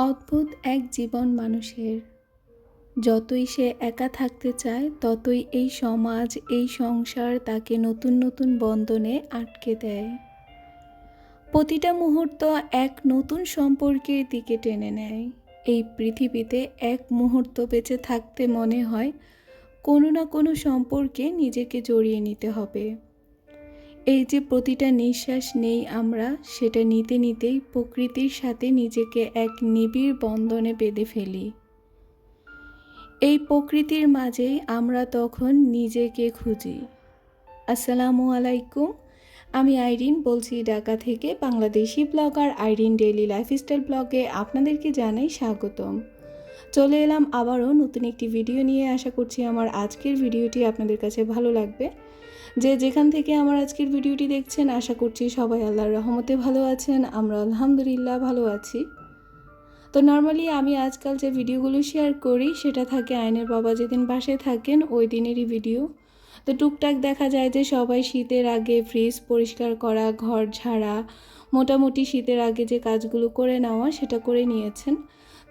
অদ্ভুত এক জীবন মানুষের। যতই সে একা থাকতে চায়, ততই এই সমাজ, এই সংসার তাকে নতুন নতুন বন্ধনে আটকে দেয়। প্রতিটা মুহূর্ত এক নতুন সম্পর্কের দিকে টেনে নেয়। এই পৃথিবীতে এক মুহূর্ত বেঁচে থাকতে মনে হয়, কোনো না কোনো সম্পর্কে নিজেকে জড়িয়ে নিতে হবে। এই যে প্রতিটা নিঃশ্বাস নেই আমরা, সেটা নিতে নিতেই প্রকৃতির সাথে নিজেকে এক নিবিড় বন্ধনে বেঁধে ফেলি। এই প্রকৃতির মাঝেই আমরা তখন নিজেকে খুঁজি। আসসালামু আলাইকুম, আমি আইরিন বলছি ঢাকা থেকে Bangladeshi blogger Irin daily lifestyle ব্লগে আপনাদেরকে জানাই স্বাগতম। চলে এলাম আবারও নতুন একটি ভিডিও নিয়ে। আশা করছি আমার আজকের ভিডিওটি আপনাদের কাছে ভালো লাগবে। যে যেখান থেকে আমার আজকের ভিডিওটি দেখছেন, আশা করছি সবাই আল্লাহর রহমতে ভালো আছেন। আমরা আলহামদুলিল্লাহ ভালো আছি। তো নর্মালি আমি আজকাল যে ভিডিওগুলো শেয়ার করি, সেটা থাকে আইনের বাবা যেদিন বাসায় থাকেন, ওই দিনেরই ভিডিও তো টুকটাক দেখা যায় যে সবাই শীতের আগে ফ্রিজ পরিষ্কার করা, ঘর ঝাড়া, মোটামুটি শীতের আগে যে কাজগুলো করে নেওয়া, সেটা করে নিয়েছেন।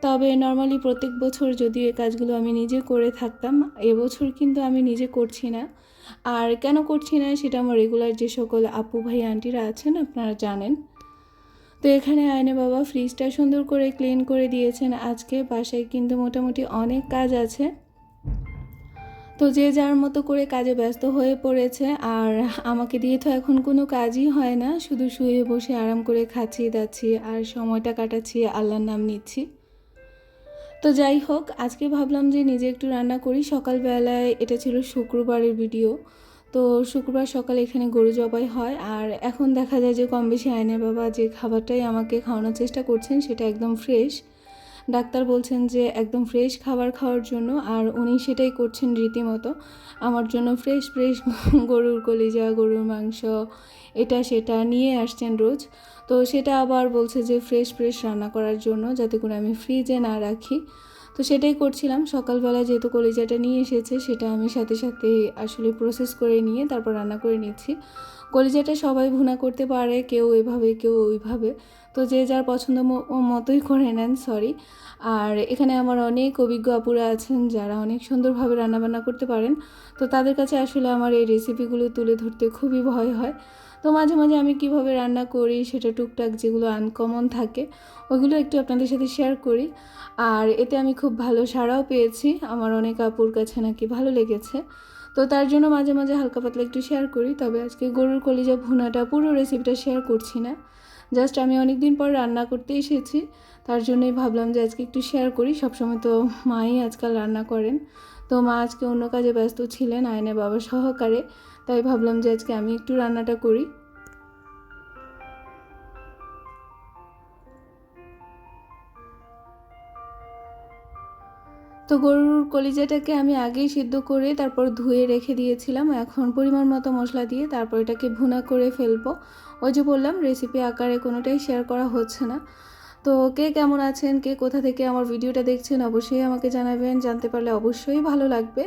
তবে নর্মালি প্রত্যেক বছর যদিও এই কাজগুলো আমি নিজে করে থাকতাম, এবছর কিন্তু আমি নিজে করছি না। আর কেন করছি না সেটা আমার রেগুলার যে সকল আপু ভাই, আন্টিরা আছেন, আপনারা জানেন। তো এখানে আয়নে বাবা ফ্রিজটা সুন্দর করে ক্লিন করে দিয়েছেন। আজকে বাসায় কিন্তু মোটামুটি অনেক কাজ আছে। তো যে যার মতো করে কাজে ব্যস্ত হয়ে পড়েছে, আর আমাকে দিয়ে তো এখন কোনো কাজই হয় না। শুধু শুয়ে বসে আরাম করে খাচ্ছি, দাচ্ছি, আর সময়টা কাটাচ্ছি, আল্লাহর নাম নিচ্ছি। তো যাই হোক, আজকে ভাবলাম যে নিজে একটু রান্না করি। সকালবেলায় এটা ছিল শুক্রবারের ভিডিও তো শুক্রবার সকালে এখানে গরু জবাই হয়। আর এখন দেখা যায় যে কম বেশি আইনের বাবা যে খাবারটাই আমাকে খাওয়ানোর চেষ্টা করছেন, সেটা একদম ফ্রেশ ডাক্তার বলছেন যে একদম ফ্রেশ খাবার খাওয়ার জন্য, আর উনি সেটাই করছেন রীতিমতো। আমার জন্য ফ্রেশ ফ্রেশ গরুর কলিজা, গরুর মাংস এটা সেটা নিয়ে আসছেন রোজ। তো সেটা আবার বলছে যে ফ্রেশ ফ্রেশ রান্না করার জন্য যাতে করে আমি ফ্রিজে না রাখি। তো সেটাই করছিলাম। সকালবেলা যেহেতু কলিজাটা নিয়ে এসেছে, সেটা আমি সাথে সাথে আসলে প্রসেস করে নিয়ে তারপর রান্না করে নিচ্ছি। কলিজাটা সবাই ভুনা করতে পারে, কেউ এভাবে, কেউ ওইভাবে। তো যে যার পছন্দ মতোই করে নেন সরি আর এখানে আমার অনেক অভিজ্ঞ আপুরা আছেন, যারা অনেক সুন্দরভাবে রান্নাবান্না করতে পারেন। তো তাদের কাছে আসলে আমার এই রেসিপিগুলো তুলে ধরতে খুবই ভয় হয়। তো মাঝে মাঝে আমি কীভাবে রান্না করি সেটা টুকটাক যেগুলো আনকমন থাকে, ওইগুলো একটু আপনাদের সাথে শেয়ার করি। আর এতে আমি খুব ভালো সাড়াও পেয়েছি, আমার অনেক আপুর কাছে নাকি ভালো লেগেছে। তো তার জন্য মাঝে মাঝে হালকা পাতলা একটু শেয়ার করি, তবে আজকে গরুর কলিজা ভুনাটা পুরো রেসিপিটা শেয়ার করছি না। জাস্ট আমি অনেক দিন পর রান্না করতে এসেছি, তার জন্যই ভাবলাম যে আজকে একটু শেয়ার করি, সবসময় তো মাই আজকাল রান্না করেন। তো মা আজকে অন্য কাজে ব্যস্ত ছিলেন আয়নে বাবা সহকারে। তাই ভাবলাম যে আজকে আমি একটু রান্নাটা করি। তো গরুর কলিজাটাকে আমি আগেই সিদ্ধ করে তারপর ধুয়ে রেখে দিয়েছিলাম। এখন পরিমাণ মতো মশলা দিয়ে তারপর এটাকে ভুনা করে ফেলব। ওই যে বললাম রেসিপি আকারে কোনোটাই শেয়ার করা হচ্ছে না। তো কে কেমন আছেন? কে কোথা থেকে আমার ভিডিওটা দেখছেন? অবশ্যই আমাকে জানাবেন। জানতে পারলে অবশ্যই ভালো লাগবে।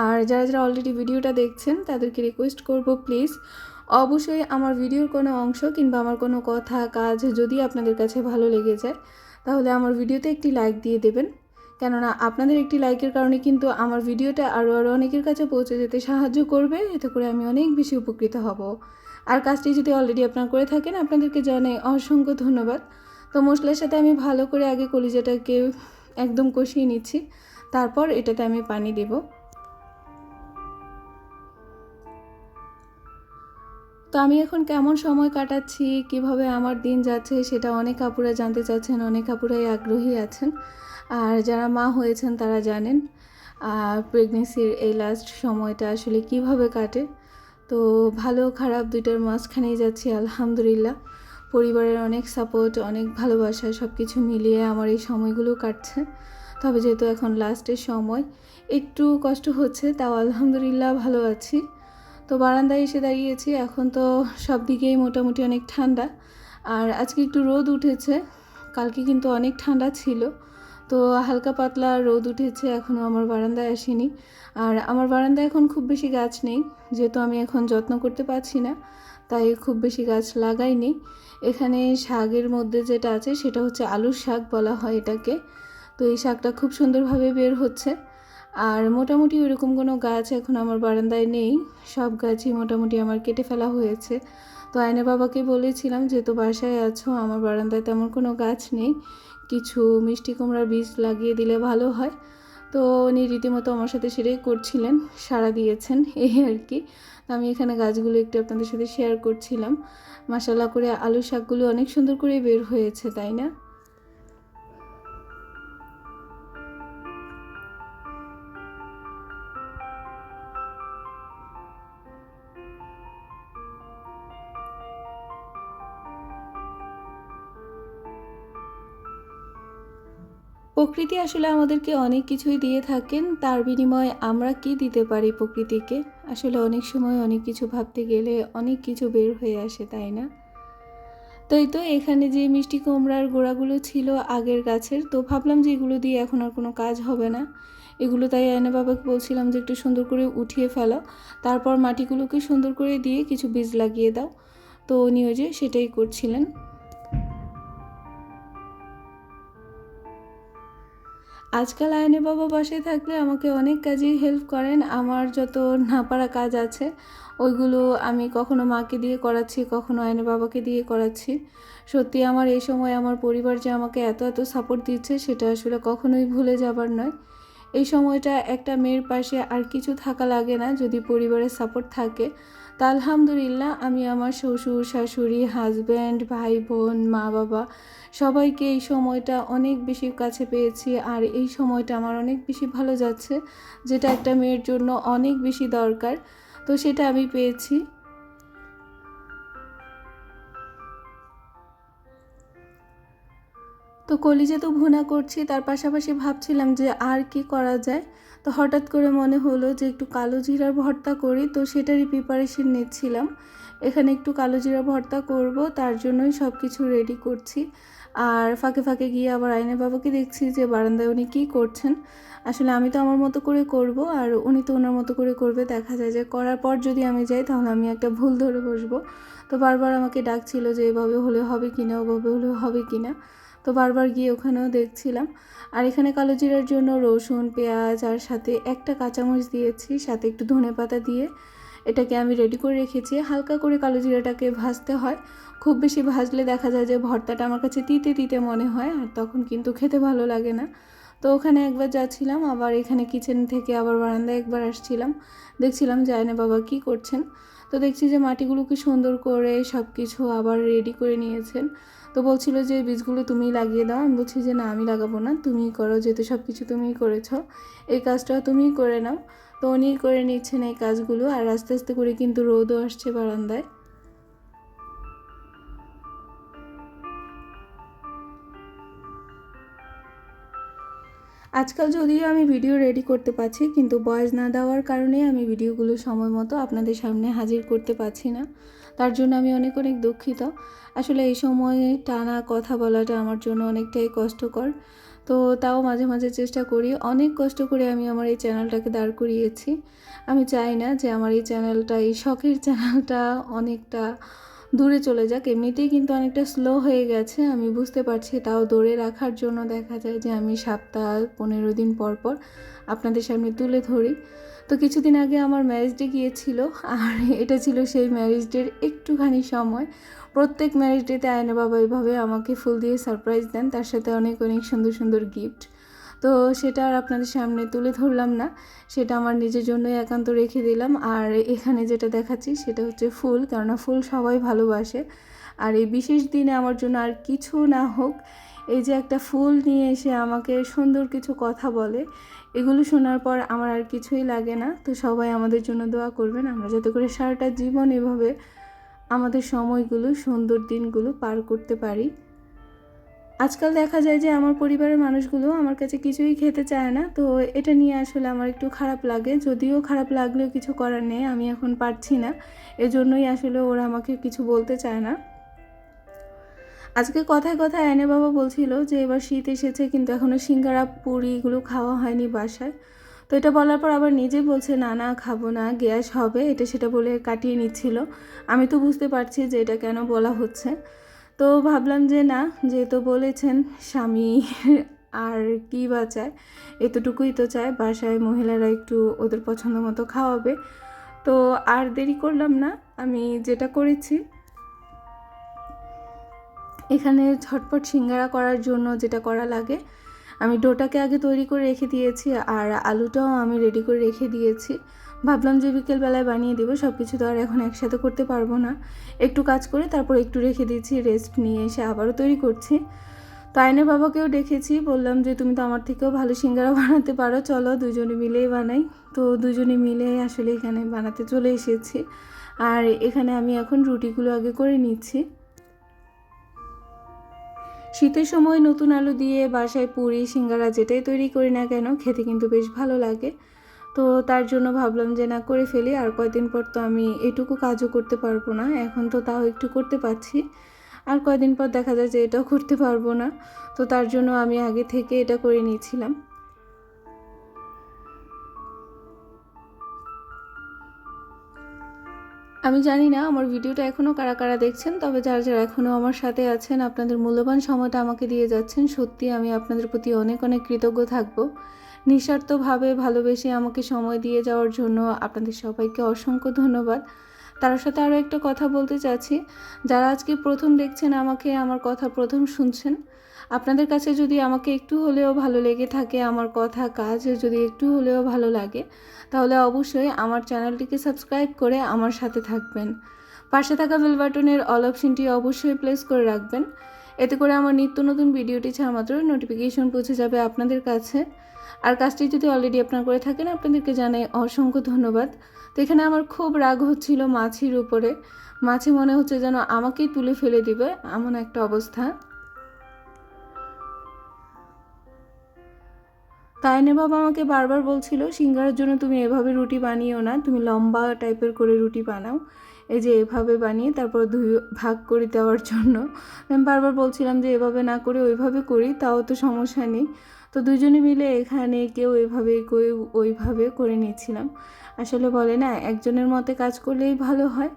আর যারা যারা অলরেডি ভিডিওটা দেখছেন, তাদেরকে রিকোয়েস্ট করব প্লিজ অবশ্যই আমার ভিডিওর কোনো অংশ কিংবা আমার কোনো কথা, কাজ যদি আপনাদের কাছে ভালো লেগে যায়, তাহলে আমার ভিডিওতে একটি লাইক দিয়ে দেবেন। কেননা আপনাদের একটি লাইকের কারণে কিন্তু আমার ভিডিওটা আরও আরও অনেকের কাছে পৌঁছে যেতে সাহায্য করবে। এতে করে আমি অনেক বেশি উপকৃত হব। আর কাজটি যদি অলরেডি আপনারা করে থাকেন, আপনাদেরকে জানাই অসংখ্য ধন্যবাদ। তো মশলার সাথে আমি ভালো করে আগে কলিজাটাকে একদম কষিয়ে নিচ্ছি। তারপর এটাতে আমি পানি দেব। তো আমি এখন কেমন সময় কাটাচ্ছি, কীভাবে আমার দিন যাচ্ছে সেটা অনেক কাপুরা জানতে চাচ্ছেন, অনেক কাপুরাই আগ্রহী আছেন। আর যারা মা হয়েছেন তারা জানেন প্রেগনেন্সির এই লাস্ট সময়টা আসলে কীভাবে কাটে। তো ভালো খারাপ দুইটার মাঝখানেই যাচ্ছি, আলহামদুলিল্লাহ। পরিবারের অনেক সাপোর্ট অনেক ভালোবাসা সব কিছু মিলিয়ে আমার এই সময়গুলো কাটছে। তবে যেহেতু এখন লাস্টের সময়, একটু কষ্ট হচ্ছে, তাও আলহামদুলিল্লাহ ভালো আছি। তো বারান্দায় এসে দাঁড়িয়েছি, এখন তো সব দিকেই মোটামুটি অনেক ঠান্ডা। আর আজকে একটু রোদ উঠেছে, কালকে কিন্তু অনেক ঠান্ডা ছিল। তো হালকা পাতলা রোদ উঠেছে এখনও আমার বারান্দায় আসেনি। আর আমার বারান্দায় এখন খুব বেশি গাছ নেই, যেহেতু আমি এখন যত্ন করতে পারছি না, তাই খুব বেশি গাছ লাগাইনি। এখানে শাকের মধ্যে যেটা আছে সেটা হচ্ছে আলুর শাক বলা হয় এটাকে। তো এই শাকটা খুব সুন্দরভাবে বের হচ্ছে। আর মোটামুটি ওইরকম কোনো গাছ এখন আমার বারান্দায় নেই। সব গাছই মোটামুটি আমার কেটে ফেলা হয়েছে। তো আয়না বাবাকে বলেছিলাম যে, তো বাসায় আছো, আমার বারান্দায় তেমন কোনো গাছ নেই। কিছু মিষ্টি কুমড়ার বীজ লাগিয়ে দিলে ভালো হয়। তো উনি রীতিমতো আমার সাথে সেটাই করছিলেন, সাড়া দিয়েছেন এই আর কি। তো আমি এখানে গাছগুলো একটু আপনাদের সাথে শেয়ার করছিলাম। মশালা করে আলু শাকগুলো অনেক সুন্দর করে বের হয়েছে, তাই না? প্রকৃতি আসলে আমাদেরকে অনেক কিছুই দিয়ে থাকেন। তার বিনিময়ে আমরা কি দিতে পারি প্রকৃতিকে? আসলে অনেক সময় অনেক কিছু ভাবতে গেলে অনেক কিছু বের হয়ে আসে, তাই না? তাই তো এখানে যে মিষ্টি কুমড়ার গোড়াগুলো ছিল আগের গাছের, তো ভাবলাম যে এগুলো দিয়ে এখন আর কোনো কাজ হবে না। এগুলো তাই আয়না বাবাকে বলছিলাম যে একটু সুন্দর করে উঠিয়ে ফেলো। তারপর মাটিগুলোকে সুন্দর করে দিয়ে কিছু বীজ লাগিয়ে দাও। তো উনি ওই যে সেটাই করছিলেন। আজকাল আয়নে বাবা বাসায় থাকলে আমাকে অনেক কাজেই হেল্প করেন। আমার যত না পারা কাজ আছে, ওইগুলো আমি কখনো মাকে দিয়ে করাচ্ছি, কখনো আয়নে বাবাকে দিয়ে করাচ্ছি। সত্যি আমার এই সময় আমার পরিবার যে আমাকে এত এত সাপোর্ট দিচ্ছে, সেটা আসলে কখনোই ভুলে যাবার নয়। এই সময়টা একটা মেয়ের পাশে আর কিছু থাকা লাগে না, যদি পরিবারের সাপোর্ট থাকে। তা আলহামদুলিল্লাহ, আমি আমার শ্বশুর, শাশুড়ি হাজব্যান্ড ভাই, বোন, মা, বাবা সবাইকে এই সময়টা অনেক বেশি কাছে পেয়েছি আর এই সময়টা আমার অনেক বেশি ভালো যাচ্ছে, যেটা একটা মেয়ের জন্য অনেক বেশি দরকার। তো সেটা আমি পেয়েছি। তো কলিজে তো ভুনা করছি, তার পাশাপাশি ভাবছিলাম যে আর কি করা যায়। তো হঠাৎ করে মনে হলো যে একটু কালো জিরার ভর্তা করি, তো সেটারই প্রিপারেশন নিচ্ছিলাম। এখানে একটু কালো জিরা ভর্তা করব, তার জন্যই সব কিছু রেডি করছি। আর ফাঁকে ফাঁকে গিয়ে আবার আইনের বাবাকে দেখছি যে বারান্দায় উনি কী করছেন। আসলে আমি তো আমার মতো করে করব আর উনি তো ওনার মতো করে করবে। দেখা যায় যে করার পর যদি আমি যাই তাহলে আমি একটা ভুল ধরে বসবো। তো বারবার আমাকে ডাকছিল যে এভাবে হলে হবে কি না ওভাবে হলে হবে কি না তো বারবার গিয়ে ওখানেও দেখছিলাম। আর এখানে কালো জিরার জন্য রসুন, পেঁয়াজ আর সাথে একটা কাঁচামরিচ দিয়েছি, সাথে একটু ধনে পাতা দিয়ে। এটাকে আমি রেডি করে রেখেছি। হালকা করে কালো জিরাটাকে ভাজতে হয়। খুব বেশি ভাজলে দেখা যায় যে ভর্তাটা আমার কাছে তিতে তিতে মনে হয় আর তখন কিন্তু খেতে ভালো লাগে না। তো ওখানে একবার যাচ্ছিলাম, আবার এখানে কিচেন থেকে আবার বারান্দায় একবার আসছিলাম। দেখছিলাম জায়না বাবা কি করছেন। তো দেখছি যে মাটিগুলোকে সুন্দর করে সব কিছু আবার রেডি করে নিয়েছেন। তো বলছিল যে, বীজগুলো তুমিই লাগিয়ে দাও। আমি বলছি যে, না, আমি লাগাবো না। তুমিই করো, যেহেতু সব কিছু তুমিই করেছ। এই কাজটা তুমিই করে নাও। তো উনিই করে নিচ্ছেন এই কাজগুলো আর আস্তে আস্তে করে কিন্তু রোদও আসছে বারান্দায়। আজকাল যদিও আমি ভিডিও রেডি করতে পারছি, কিন্তু বয়স না দেওয়ার কারণে আমি ভিডিওগুলো সময় মতো আপনাদের সামনে হাজির করতে পারছি না। তার জন্য আমি অনেক অনেক দুঃখিত। আসলে এই সময়ে টানা কথা বলাটা আমার জন্য অনেকটাই কষ্টকর। তো তাও মাঝে মাঝে চেষ্টা করি। অনেক কষ্ট করে আমি আমার এই চ্যানেলটাকে দাঁড় করিয়েছি। আমি চাই না যে আমার এই চ্যানেলটা, এই শখের চ্যানেলটা অনেকটা দূরে চলে যাক। এমনিতেই কিন্তু অনেকটা স্লো হয়ে গেছে। আমি বুঝতে পারছি তাও দৌড়ে রাখার জন্য দেখা যায় যে আমি সপ্তাহ, পনেরো দিন পর পর আপনাদের সামনে তুলে ধরি। তো কিছুদিন আগে আমার ম্যারেজ ডে গিয়েছিল। আর এটা ছিল সেই ম্যারেজ ডের একটুখানি সময়। প্রত্যেক ম্যারেজ ডেতে আয়না বাবা এইভাবে আমাকে ফুল দিয়ে সারপ্রাইজ দেন, তার সাথে অনেক অনেক সুন্দর সুন্দর গিফট তো সেটা আর আপনাদের সামনে তুলে ধরলাম না, সেটা আমার নিজের জন্যই একান্ত রেখে দিলাম। আর এখানে যেটা দেখাচ্ছি সেটা হচ্ছে ফুল, কেননা ফুল সবাই ভালোবাসে। আর এই বিশেষ দিনে আমার জন্য আর কিছু না হোক, এই যে একটা ফুল নিয়ে এসে আমাকে সুন্দর কিছু কথা বলে, এগুলো শোনার পর আমার আর কিছুই লাগে না। তো সবাই আমাদের জন্য দোয়া করবেন, আমরা যাতে করে সারাটা জীবন এভাবে আমাদের সময়গুলো, সুন্দর দিনগুলো পার করতে পারি। আজকাল দেখা যায় যে আমার পরিবারের মানুষগুলো আমার কাছে কিছুই খেতে চায় না, তো এটা নিয়ে আসলে আমার একটু খারাপ লাগে। যদিও খারাপ লাগলেও কিছু করার নেই, আমি এখন পারছি না। এজন্যই আসলে ওরা আমাকে কিছু বলতে চায় না। আজকে কথায় কথায় আয়নে বাবা বলছিল যে, এবার শীত এসেছে, কিন্তু এখনও সিঙ্গারা পুরিগুলো খাওয়া হয়নি বাসায়। তো এটা বলার পর আবার নিজে বলছে, না না, খাব না, গ্যাস হবে। এটা সেটা বলে কাটিয়ে নিচ্ছিল। আমি তো বুঝতে পারছি যে এটা কেন বলা হচ্ছে। তো ভাবলাম যে, না, যেহেতু বলেছেন, স্বামী আর কী বা চায়, এতটুকুই তো চায়, বাসায় মহিলারা একটু ওদের পছন্দ মতো খাওয়াবে। তো আর দেরি করলাম না, আমি যেটা করেছি, এখানে ঝটপট সিঙ্গারা করার জন্য যেটা করা লাগে আমি ডোটাকে আগে তৈরি করে রেখে দিয়েছি, আর আলুটাও আমি রেডি করে রেখে দিয়েছি। ভাবলাম যে বিকেলবেলায় বানিয়ে দেবো সব কিছু তো আর এখন একসাথে করতে পারব না। একটু কাজ করে তারপর একটু রেখে দিয়েছি রেস্ট নিয়ে এসে আবারও তৈরি করছি। তো আইনের বাবাকেও ডেকেছি, বললাম যে তুমি তো আমার থেকেও ভালো সিঙ্গারা বানাতে পারো, চলো দুজনে মিলেই বানাই। তো দুজনে মিলে আসলে এখানে বানাতে চলে এসেছি। আর এখানে আমি এখন রুটিগুলো আগে করে নিচ্ছি। শীতের সময় নতুন আলু দিয়ে বাসায় পুরি, সিঙ্গারা যেটাই তৈরি করি না কেন, খেতে কিন্তু বেশ ভালো লাগে। তো তার জন্য ভাবলাম যে, না, করে ফেলি। আর কয়দিন পর তো আমি এটুকু কাজও করতে পারব না। এখন তো তাও একটু করতে পারছি। আর কয়দিন পর দেখা যায় যে, এটাও করতে পারব না। তো তার জন্য আমি আগে থেকে এটা করে নিয়েছিলাম। আমি জানি না, আমার ভিডিওটা এখনও কারা কারা দেখছেন, তবে যারা যারা এখনও আমার সাথে আছেন, আপনাদের মূল্যবান সময়টা আমাকে দিয়ে যাচ্ছেন, সত্যি আমি আপনাদের প্রতি অনেক অনেক কৃতজ্ঞ থাকব। নিঃস্বার্থভাবে ভালোবেসে আমাকে সময় দিয়ে যাওয়ার জন্য আপনাদের সবাইকে অসংখ্য ধন্যবাদ। তার সাথে আরও একটা কথা বলতে চাচ্ছি। যারা আজকে প্রথম দেখছেন আমাকে, আমার কথা প্রথম শুনছেন, আপনাদের কাছে যদি আমাকে একটু হলেও ভালো লেগে থাকে, আমার কথা, কাজ যদি একটু হলেও ভালো লাগে, তাহলে অবশ্যই আমার চ্যানেলটিকে সাবস্ক্রাইব করে আমার সাথে থাকবেন। পাশে থাকা বেল বাটনের অল অপশনটি অবশ্যই প্লেস করে রাখবেন। এতে করে আমার নিত্য নতুন ভিডিওটি ছাড়া মাত্র নোটিফিকেশন পৌঁছে যাবে আপনাদের কাছে। আর কাজটি যদি অলরেডি আপনার করে থাকেন, আপনাদেরকে জানাই অসংখ্য ধন্যবাদ। তো এখানে আমার খুব রাগ হচ্ছিল মাছির উপরে। মাছি মনে হচ্ছে যেন আমাকেই তুলে ফেলে দিবে, এমন একটা অবস্থা। তাইনে বাবা আমাকে বারবার বলছিল, সিঙ্গারের জন্য তুমি এভাবে রুটি বানিও না, তুমি লম্বা টাইপের করে রুটি বানাও। এই যে এভাবে বানিয়ে তারপর দুই ভাগ করে দেওয়ার জন্য। আমি বারবার বলছিলাম যে, এভাবে না করে ওইভাবে করি, তাও তো সমস্যা নেই। তো দুজনে মিলে এখানে কেউ এভাবে কেউ ওইভাবে করে নিচ্ছিলাম। আসলে বলে না, একজনের মতে কাজ করলেই ভালো হয়।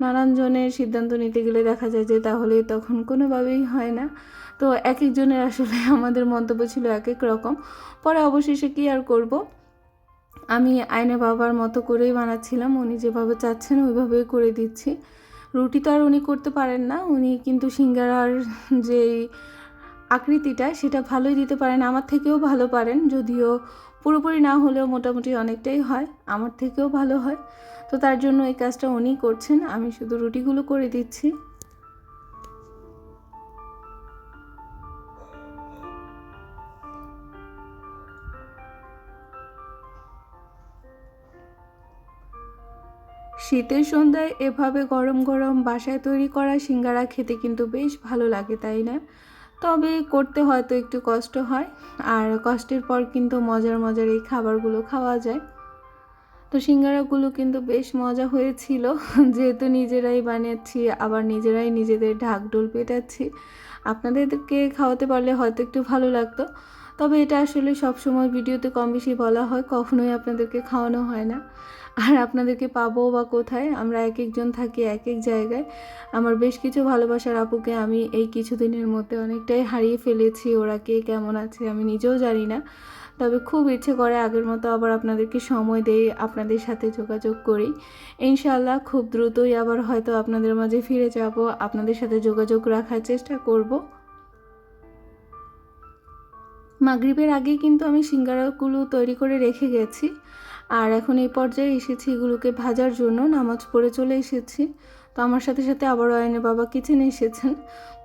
নানান জনের সিদ্ধান্ত নিতে গেলে দেখা যায় যে তাহলে তখন কোনোভাবেই হয় না। তো এক একজনের আসলে আমাদের মন্তব্য ছিল এক এক রকম। পরে অবশেষে কি আর করব? আমি আয়না বাবার মতো করেই বানাচ্ছিলাম। উনি যেভাবে চাচ্ছেন ওইভাবেই করে দিচ্ছি। রুটি তো আর উনি করতে পারেন না। উনি কিন্তু সিঙ্গারার যেই আকৃতিটা সেটা ভালোই দিতে পারেন, আমার থেকেও ভালো পারেন, যদিও পুরোপুরি না হলেও মোটামুটি অনেকটাই হয়, আমার থেকেও ভালো হয়। তো তার জন্য এই কাজটা উনি করছেন, আমি শুধু রুটিগুলো করে দিচ্ছি। শীতের সন্ধ্যায় এভাবে গরম গরম বাসায় তৈরি করা সিঙ্গারা খেতে কিন্তু বেশ ভালো লাগে, তাই না? তবে করতে হয়তো একটু কষ্ট হয়। আর কষ্টের পর কিন্তু মজার মজার এই খাবারগুলো খাওয়া যায়। তো সিঙ্গারাগুলো কিন্তু বেশ মজা হয়েছিল। যেহেতু নিজেরাই বানিয়েছি, আবার নিজেরাই নিজেদের ঢাকডোল পেটাচ্ছি। আপনাদেরকে খাওয়াতে পারলে হয়তো একটু ভালো লাগতো। তবে এটা আসলে সবসময় ভিডিওতে কম বেশি বলা হয়, কখনোই আপনাদেরকে খাওয়ানো হয় না। আর আপনাদেরকে পাবো বা কোথায়, আমরা এক একজন থাকি এক এক জায়গায়। আমার বেশ কিছু ভালোবাসার আপুকে আমি এই কিছুদিনের মধ্যে অনেকটাই হারিয়ে ফেলেছি, ওরা কে, কেমন আছে, আমি নিজেও জানি না। তবে খুব ইচ্ছে করে আগের মতো আবার আপনাদেরকে সময় দেই, আপনাদের সাথে যোগাযোগ করি। ইনশাল্লাহ খুব দ্রুতই আবার হয়তো আপনাদের মাঝে ফিরে যাব, আপনাদের সাথে যোগাযোগ রাখার চেষ্টা করব। মাগরীবের আগেই কিন্তু আমি সিঙ্গারাগুলো তৈরি করে রেখে গেছি। আর এখন এই পর্যায়ে এসেছি এগুলোকে ভাজার জন্য, নামাজ পড়ে চলে এসেছি। তো আমার সাথে সাথে আবারও আয়নের বাবা কিচেনে এসেছেন।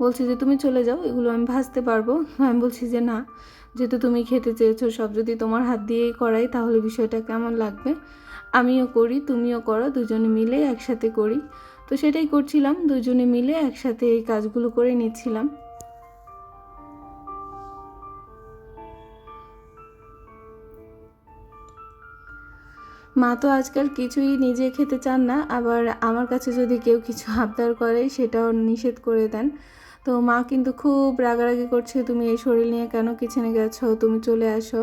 বলছে যে, তুমি চলে যাও, এগুলো আমি ভাজতে পারব। আমি বলছি যে, না, যেহেতু তুমি খেতে চেয়েছো, সব যদি তোমার হাত দিয়েই করাই, তাহলে বিষয়টা কেমন লাগবে? আমিও করি, তুমিও করো, দুজনে মিলে একসাথে করি। তো সেটাই করছিলাম, দুজনে মিলে একসাথে এই কাজগুলো করে নিচ্ছিলাম। মা তো আজকাল কিছুই নিজে খেতে চান না, আবার আমার কাছে যদি কেউ কিছু আবদার করে সেটাও নিষেধ করে দেন। তো মা কিন্তু খুব রাগারাগি করছে, তুমি এই শরীর নিয়ে কেন কিচেনে গেছো? তুমি চলে আসো,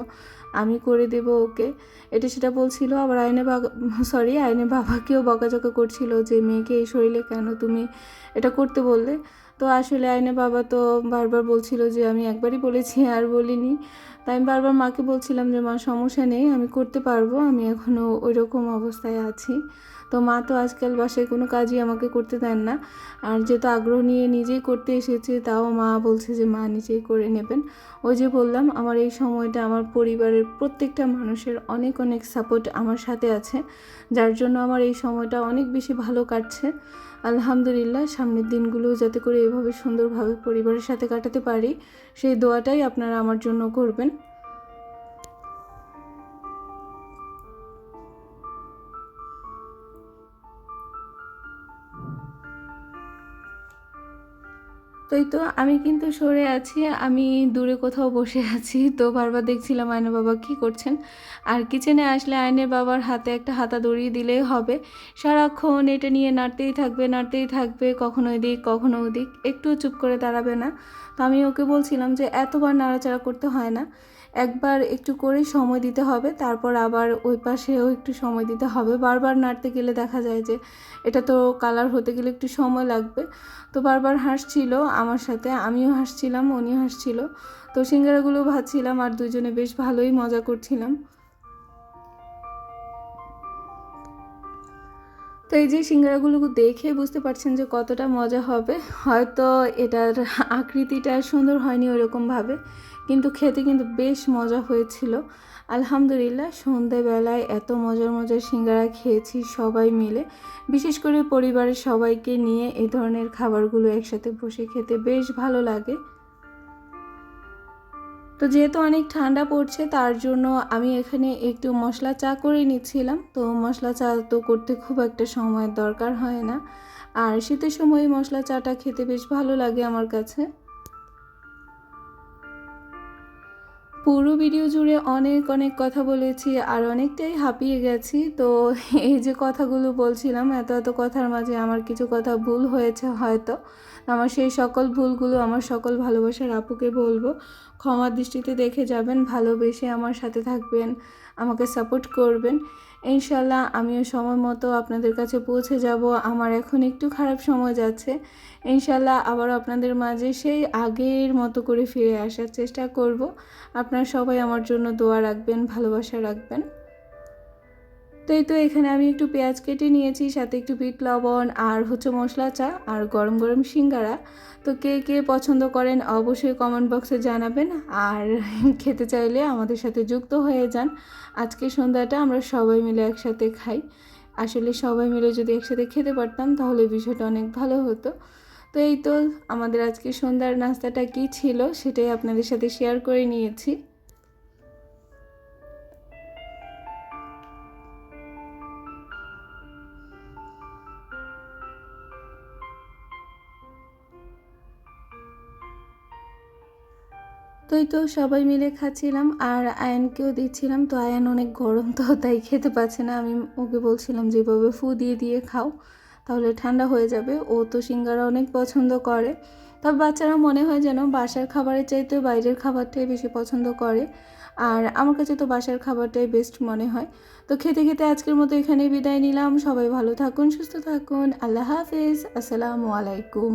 আমি করে দেব ওকে। এটা সেটা বলছিল, আবার আইনে বাবা সরি আইনে বাবাকেও বকাঝকা করছিল যে, মেয়েকে এই শরীরে কেন তুমি এটা করতে বললে? তো আসলে আইনে বাবা তো বারবার বলছিল যে, আমি একবারই বলেছি আর বলিনি। তাই আমি বারবার মাকে বলছিলাম যে, মা, সমস্যা নেই, আমি করতে পারব, আমি এখনও ওই রকম অবস্থায় আছি। তো মা তো আজকাল বাসায় কোনো কাজই আমাকে করতে দেন না। আর যেহেতু আগ্রহ নিয়ে নিজেই করতে এসেছে, তাও মা বলছে যে, মা, নিজেই করে নেবেন। ওই যে বললাম, আমার এই সময়টা আমার পরিবারের প্রত্যেকটা মানুষের অনেক অনেক সাপোর্ট আমার সাথে আছে, যার জন্য আমার এই সময়টা অনেক বেশি ভালো কাটছে। আলহামদুলিল্লাহ, সামনের দিনগুলো যাতে করে এভাবে সুন্দরভাবে পরিবারের সাথে কাটাতে পারি, সেই দোয়াটাই আপনারা আমার জন্য করবেন। তো এই তো আমি কিন্তু সরে আছি, আমি দূরে কোথাও বসে আছি। তো বারবার দেখছিলাম আয়নের বাবা কি করছেন। আর কিচেনে আসলে আয়নের বাবার হাতে একটা হাতা দড়িয়ে দিলেই হবে। সারাক্ষণ এটা নিয়ে নাড়তেই থাকবে নাড়তেই থাকবে, কখনো এদিক, কখনো ওদিক। একটু চুপ করে দাঁড়াবে না। তো আমি ওকে বলছিলাম যে, এতবার নাড়াচাড়া করতে হয় না। একবার একটু করে সময় দিতে হবে, তারপর আবার ওই পাশেও একটু সময় দিতে হবে। বারবার নাড়তে গেলে দেখা যায় যে এটা তো কালার হতে গেলে একটু সময় লাগবে। তো বারবার হাসছিল আমার সাথে, আমিও হাসছিলাম, উনিও হাসছিল। তো সিঙ্গারাগুলো ভাজছিলাম আর দুজনে বেশ ভালোই মজা করছিলাম। তো এই যে সিঙ্গারাগুলো দেখে বুঝতে পারছেন যে কতটা মজা হবে, হয়তো এটার আকৃতিটা সুন্দর হয়নি ওরকমভাবে। কিন্তু খেতে কিন্তু বেশ মজা হয়েছিল। আলহামদুলিল্লাহ সন্ধেবেলায় এত মজার মজার সিঙ্গারা খেয়েছি সবাই মিলে। বিশেষ করে পরিবারের সবাইকে নিয়ে এই ধরনের খাবারগুলো একসাথে বসে খেতে বেশ ভালো লাগে। তো যেহেতু অনেক ঠান্ডা পড়ছে, তার জন্য আমি এখানে একটু মশলা চা করে নিচ্ছিলাম। তো মশলা চা তো করতে খুব একটা সময়ের দরকার হয় না। আর শীতের সময় মশলা চাটা খেতে বেশ ভালো লাগে আমার কাছে। পুরো ভিডিও জুড়ে অনেক অনেক কথা বলেছি আর অনেকটাই হাঁপিয়ে গেছি। তো এই যে কথাগুলো বলছিলাম, এত এত কথার মাঝে আমার কিছু কথা ভুল হয়েছে হয়তো। আমার সেই সকল ভুলগুলো আমার সকল ভালোবাসার আপুকে বলব। ক্ষমার দৃষ্টিতে দেখে যাবেন, ভালোবেসে আমার সাথে থাকবেন, আমাকে সাপোর্ট করবেন। ইনশাল্লাহ আমিও সময় মতো আপনাদের কাছে পৌঁছে যাব। আমার এখন একটু খারাপ সময় যাচ্ছে। ইনশাল্লাহ আবার আপনাদের মাঝে সেই আগের মতো করে ফিরে আসার চেষ্টা করব। আপনারা সবাই আমার জন্য দোয়া রাখবেন, ভালোবাসা রাখবেন। তো এই তো এখানে আমি একটু পেঁয়াজ কেটে নিয়েছি, সাথে একটু বিট লবণ আর হচ্ছে মশলা চা আর গরম গরম সিঙ্গারা। তো কে কে পছন্দ করেন অবশ্যই কমেন্ট বক্সে জানাবেন আর খেতে চাইলে আমাদের সাথে যুক্ত হয়ে যান। আজকে সন্ধ্যাটা আমরা সবাই মিলে একসাথে খাই। আসলে সবাই মিলে যদি একসাথে খেতে পারতাম তাহলে বিষয়টা অনেক ভালো হতো। তো এই তো আমাদের আজকে সন্ধ্যার নাস্তাটা কী ছিল সেটাই আপনাদের সাথে শেয়ার করে নিয়েছি। তো এই তো সবাই মিলে খাচ্ছিলাম আর আয়নকেও দিচ্ছিলাম। তো আয়ন অনেক গরম, তো তাই খেতে পারছে না। আমি ওকে বলছিলাম যেভাবে ফু দিয়ে দিয়ে খাও, তাহলে ঠান্ডা হয়ে যাবে। ও তো সিঙ্গারা অনেক পছন্দ করে। তবে বাচ্চারা মনে হয় যেন বাসার খাবারের চাইতে বাইরের খাবারটাই বেশি পছন্দ করে। আর আমার কাছে তো বাসার খাবারটাই বেস্ট মনে হয়। তো খেতে খেতে আজকের মতো এখানেই বিদায় নিলাম। সবাই ভালো থাকুন, সুস্থ থাকুন। আল্লাহ হাফিজ। আসসালামু আলাইকুম।